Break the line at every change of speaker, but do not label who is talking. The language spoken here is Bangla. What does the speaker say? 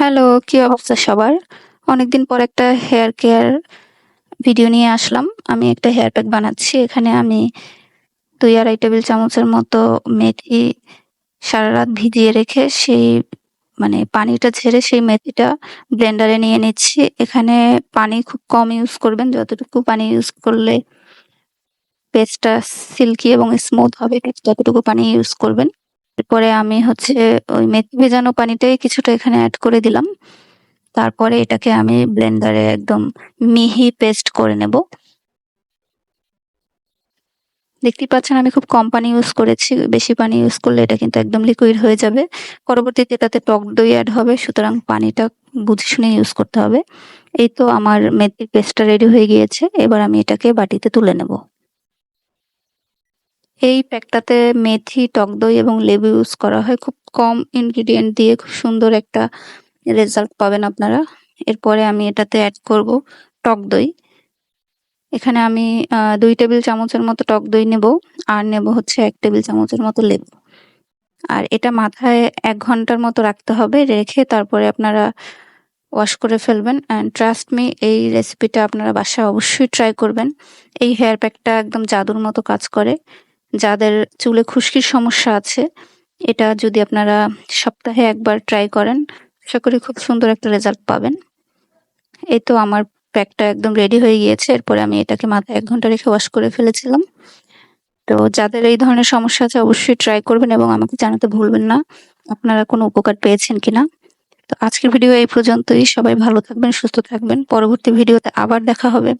হ্যালো, কি অবস্থা সবার? অনেকদিন পর একটা হেয়ার কেয়ার ভিডিও নিয়ে আসলাম। আমি একটা হেয়ার প্যাক বানাচ্ছি। এখানে আমি ২-২.৫ টেবিল চামচের মতো মেথি সারারাত ভিজিয়ে রেখে সেই মানে পানিটা ঝেড়ে সেই মেথিটা ব্লেন্ডারে নিয়ে নিচ্ছি। এখানে পানি খুব কম ইউজ করবেন। যতটুকু পানি ইউজ করলে পেস্টটা সিল্কি এবং স্মুথ হবে ততটুকু পানি ইউজ করবেন। এরপরে আমি হচ্ছে ওই মেথি ভেজানো পানিটাই কিছুটা এখানে অ্যাড করে দিলাম। তারপরে এটাকে আমি ব্লেন্ডারে একদম মিহি পেস্ট করে নেব। দেখতেই পাচ্ছেন আমি খুব কম পানি ইউজ করেছি। বেশি পানি ইউজ করলে এটা কিন্তু একদম লিকুইড হয়ে যাবে। পরবর্তীতে এটাতে টক দই অ্যাড হবে। সুতরাং পানিটা বুঝে শুনে ইউজ করতে হবে। এই তো আমার মেথির পেস্টটা রেডি হয়ে গিয়েছে। এবার আমি এটাকে বাটিতে তুলে নেব। এই প্যাকটাতে মেথি, টক দই এবং লেবু ইউজ করা হয়। খুব কম ইনগ্রিডিয়েন্ট দিয়ে খুব সুন্দর একটা রেজাল্ট পাবেন আপনারা। এরপরে আমি এটাতে অ্যাড করব টক দই। এখানে আমি দুই টেবিল চামচের মতো টক দই নেব। আর নেব হচ্ছে এক টেবিল চামচের মতো লেবু। আর এটা মাথায় এক ঘণ্টার মতো রাখতে হবে। রেখে তারপরে আপনারা ওয়াশ করে ফেলবেন। অ্যান্ড ট্রাস্ট মি এই রেসিপিটা আপনারা বাসায় অবশ্যই ট্রাই করবেন। এই হেয়ার প্যাকটা একদম জাদুর মতো কাজ করে। যাদের চুলে খুশকির সমস্যা আছে, এটা যদি আপনারা সপ্তাহে একবার ট্রাই করেন, আশা করি খুব সুন্দর একটা রেজাল্ট পাবেন। এই তো আমার প্যাকটা একদম রেডি হয়ে গিয়েছে। এরপরে আমি এটাকে মাথায় এক ঘণ্টা রেখে ওয়াশ করে ফেলেছিলাম। তো যাদের এই ধরনের সমস্যা আছে অবশ্যই ট্রাই করবেন এবং আমাকে জানাতে ভুলবেন না আপনারা কোনো উপকার পেয়েছেন কিনা। তো আজকের ভিডিও এই পর্যন্তই। সবাই ভালো থাকবেন, সুস্থ থাকবেন। পরবর্তী ভিডিওতে আবার দেখা হবে।